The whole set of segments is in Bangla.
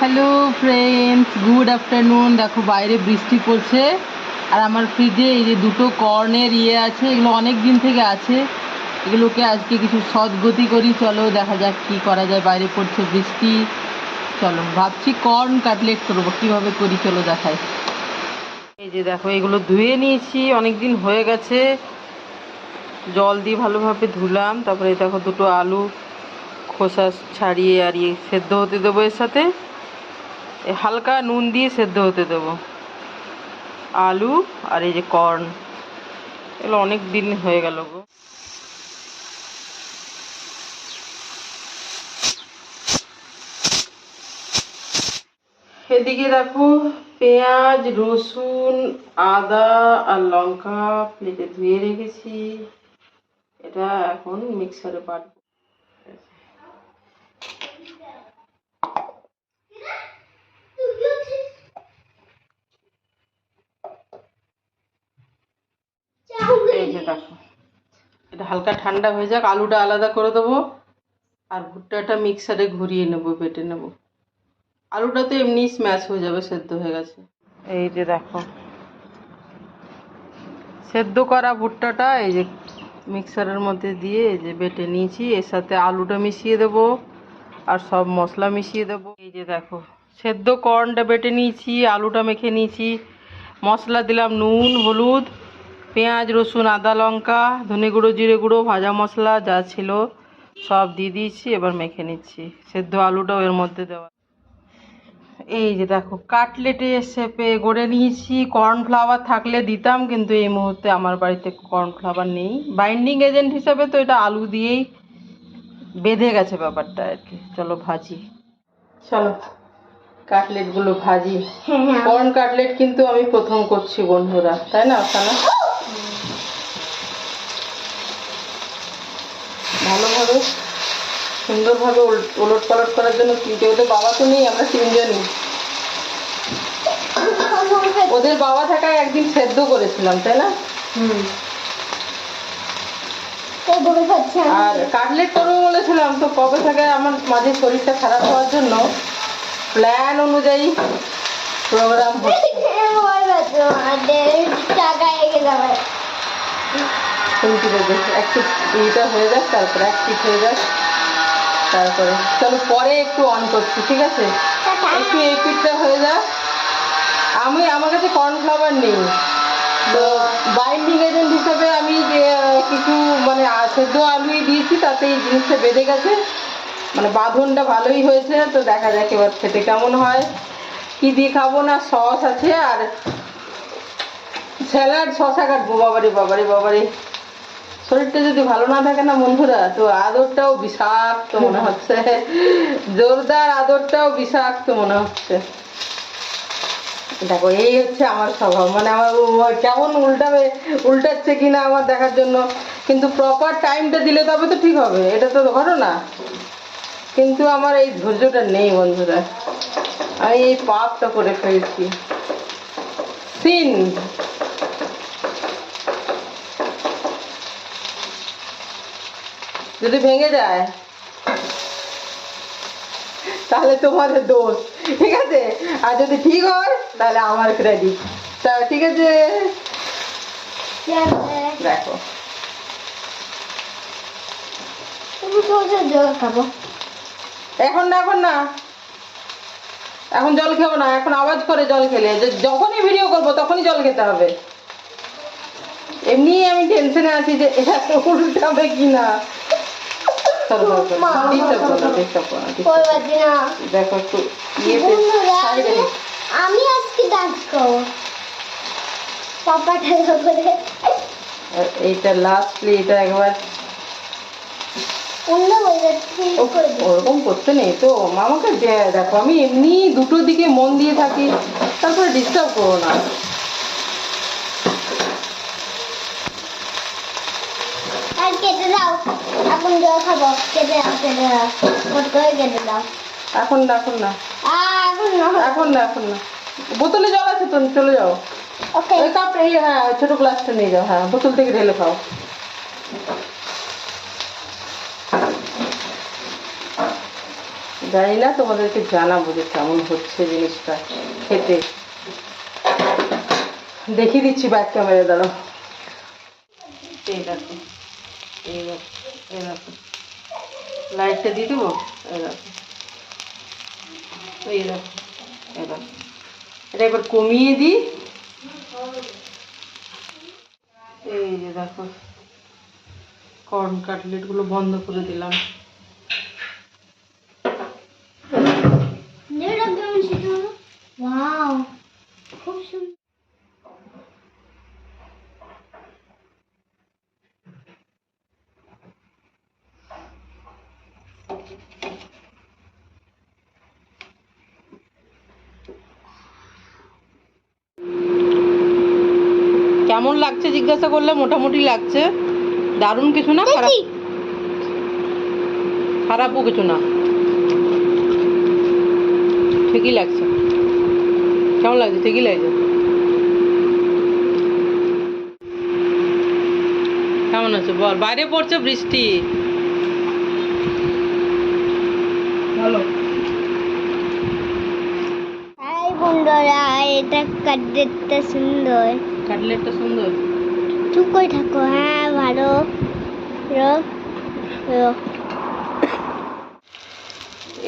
হ্যালো ফ্রেন্ডস গুড আফটারনুন দেখো, বাইরে বৃষ্টি পড়ছে। আর আমার ফ্রিজে এই যে দুটো কর্নের ইয়ে আছে, এগুলো অনেক দিন থেকে আছে। এগুলোকে আজকে কিছু সদ্গতি করি। চলো, দেখা যাক কি করা যায়। বাইরে পড়ছে বৃষ্টি। চলো, ভাবছি কর্ন কাটলেট করব। কীভাবে করি, চলো দেখাই। এই যে দেখো, এগুলো ধুয়ে নিয়েছি। অনেক দিন হয়ে গেছে। জল দিয়ে ভালোভাবে ধুলাম। তারপরে দেখো, দুটো আলু খোসা ছাড়িয়ে আর ইয়ে সেদ্ধ হতে দেবো এর সাথে। হালকা নুন দিয়ে সেদ্ধ হতে দেবো। আলু আর এই যে কর্ন, এগুলো অনেক দিন হয়ে গেল গো। এদিকে দেখো পেঁয়াজ, রসুন, আদা আর লঙ্কা প্লেটে ধুয়ে রেখেছি। এটা এখন মিক্সারে বাটবো। এই দেখো, এটা হালকা ঠান্ডা হয়ে যাক, আলুটা আলাদা করে দেবো, আর ভুট্টাটা মিক্সারে ঘুরিয়ে নেব, বেটে নেব। আলুটা তো এমনি স্ম্যাশ হয়ে যাবে, সেদ্ধ হয়ে গেছে। এই যে দেখো, সেদ্ধ করা ভুট্টাটা এই যে মিক্সারের মধ্যে দিয়ে এই যে বেটে নিয়েছি, এর সাথে আলুটা মিশিয়ে দেবো, আর সব মশলা মিশিয়ে দেবো। এই যে দেখো, সেদ্ধ কর্নটা বেটে নিয়েছি, আলুটা মেখে নিয়েছি, মশলা দিলাম নুন, হলুদ পেঁয়াজ রসুন আদা লঙ্কা ধনে গুঁড়ো জিরে গুঁড়ো ভাজা মশলা যা ছিল সব দিয়ে দিয়েছি এবার মেখে নিচ্ছি। সেদ্ধ আলুটাও এর মধ্যে দেওয়া। এই যে দেখো কাটলেটের শেপে গড়ে নিয়েছি। কর্নফ্লাওয়ার থাকলে দিতাম কিন্তু এই মুহূর্তে আমার বাড়িতে কর্নফ্লাওয়ার নেই। বাইন্ডিং এজেন্ট হিসাবে তো এটা আলু দিয়েই বেঁধে গেছে ব্যাপারটা আর কি। চলো ভাজি। চলো কাটলেটগুলো ভাজি। কর্ন কাটলেট কিন্তু আমি প্রথম করছি বন্ধুরা তাই না সানা? ভালোভাবে সুন্দরভাবে ওলট পালট করার জন্য কেউ তো বাবা তো নেই আমরা তিনজনই ওদের বাবা থাকায় একদিন সেদ্ধ করেছিলাম তাই না আর কাটলেট করব বলেছিলাম তো কবে থেকে আমার মাঝে শরীরটা খারাপ হওয়ার জন্য প্ল্যান অনুযায়ী প্রোগ্রাম হচ্ছে কিন্তু দেখবে একটু ইটা হয়ে যাক, তারপরে এক পিঠ হয়ে যাক, তারপরে। চলো পরে একটু অন করছি, ঠিক আছে? একটু এই পিঠটা হয়ে যাক। আমি, আমার কাছে কর্নফ্লাওয়ার নেই। তো বাইন্ডিং এজেন্ট হিসাবে আমি কিছু মানে সেদ্ধ আলুই দিয়েছি, তাতে এই জিনিসটা বেঁধে গেছে। মানে বাঁধনটা ভালোই হয়েছে, তো দেখা যাক এবার খেতে কেমন হয়। কি দিয়ে খাব না সস আছে, আর স্যালাড শশা কাটবো, বাবারে বাবারে বাবারে। শরীরটা যদি ভালো না থাকে না বন্ধুরা, তো আদরটাও বিষাক্ত মনে হচ্ছে। জোরদার আদরটাও বিষাক্ত মনে হচ্ছে। দেখো, এই হচ্ছে আমার স্বভাব। মানে আমার কেমন উল্টাবে, উল্টাচ্ছে কিনা আমার দেখার জন্য। কিন্তু প্রপার টাইমটা দিলে তবে তো ঠিক হবে। এটা তো ঘটনা। কিন্তু আমার এই ধৈর্যটা নেই বন্ধুরা। আমি এই পাপটা করে ফেলছি। সিন। যদি ভেঙে যায় তাহলে তোমাদের দোষ। ঠিক আছে? আর যদি ঠিক হয় তাহলে আমার ক্রেডিট তা ঠিক আছে? দেখো। এখন না এখন না। এখন জল খেও না এখন আওয়াজ করে জল খেলে। যখনই ভিডিও করব তখনই জল খেতে হবে। এমনি আমি টেনশনে আছি যে এটা উল্টাবে কি না চলো, চলো, চলো। disturb করো না, করো না দেখো একটু ইয়েতে বন্ধুরা, আমি- আজকে ডান্স করব। পাপা করে এইটা লাস্টলি এটা একবার। ওরকম করতে নেই তো। আমাকে দে- দেখো আমি এমনি দুটো দিকে মন দিয়ে থাকি। তারপরে ডিস্টার্ব করো না। কেটে দাও। এখন জল খাব। কেটে দাও কেটে দাও কেটে দাও। এখন না এখন না। এখন না। এখন না এখন না। বোতলে জল আছে তো চলে যাও। ওকে। ওই কাপ এই হ্যাঁ ছোট গ্লাসটা নিয়ে যাও হ্যাঁ বোতল থেকে ঢেলে খাও। জানি না তোমাদেরকে জানাব যে কেমন হচ্ছে জিনিসটা খেতে। দেখিয়ে দিচ্ছি ব্যাক ক্যামেরা দাঁড়াও। এই দেখো এই লাইটটা দিয়ে দেবো? এই দেখো এটা এবার কমিয়ে দিই। এই যে দেখো কর্ন কাটলেটগুলো বন্ধ করে দিলাম। খুব সুন্দর। কেমন লাগছে জিজ্ঞাসা করলে মোটামুটি লাগছে। দারুণ কিছু না খারাপ? খারাপও কিছু না। ঠিকই লাগছে। কেমন লাগছে? ঠিকই লাগছে? কেমন আছে? বল বাইরে পড়ছে বৃষ্টি। ভালো। এটা কাটলেটটা সুন্দর। কাটলেটটা সুন্দর। চুপ করে থাকো হ্যাঁ ভালো।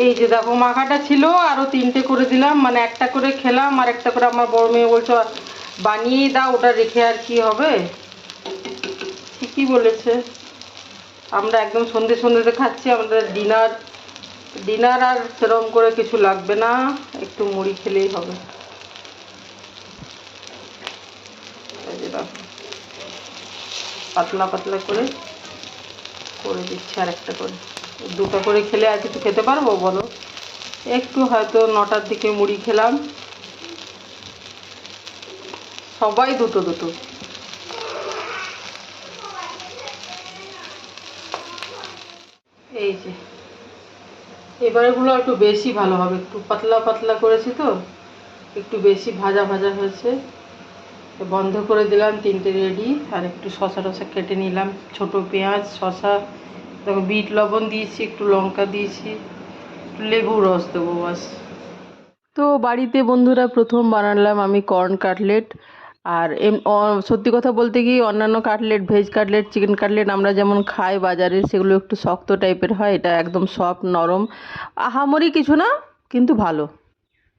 এই যে দেখো মাখাটা ছিল আরও তিনটে করে দিলাম। মানে একটা করে খেলাম আর একটা করে আমার বড় মেয়ে বলছো বানিয়ে দাও ওটা রেখে আর কি হবে? ঠিকই বলেছে। আমরা একদম সন্ধে সন্ধেতে খাচ্ছি আমাদের ডিনার ডিনার আর সেরম করে কিছু লাগবে না একটু মুড়ি খেলেই হবে এই যে দেখো পাতলা পাতলা করে করে দিচ্ছি আর একটা করে। দুটো করে খেলে আর কিছু খেতে পারব বলো? একটু হয়তো নটার দিকে মুড়ি খেলাম। সবাই দুটো দুটো। এই যে। এবারেগুলো একটু বেশি ভালো হবে। একটু পাতলা পাতলা করেছি তো। একটু বেশি ভাজা ভাজা হয়েছে। তো বন্ধ করে দিলাম, তিনটে রেডি। আর একটু শশা টশা কেটে নিলাম। ছোট পেঁয়াজ শশা দেখো বিট লবণ দিয়েছি, একটু লঙ্কা দিয়েছি, একটু লেবু রস দেবো বাস। তো বাড়িতে বন্ধুরা প্রথম বানালাম আমি কর্ন কাটলেট। আর এম সত্যি কথা বলতে কি, অন্যান্য cutlet, veg cutlet, chicken cutlet আমরা যেমন খাই বাজারে, সেগুলো একটু শক্ত টাইপের হয়, এটা একদম সফট নরম। আহামরি কিছু না, কিন্তু ভালো।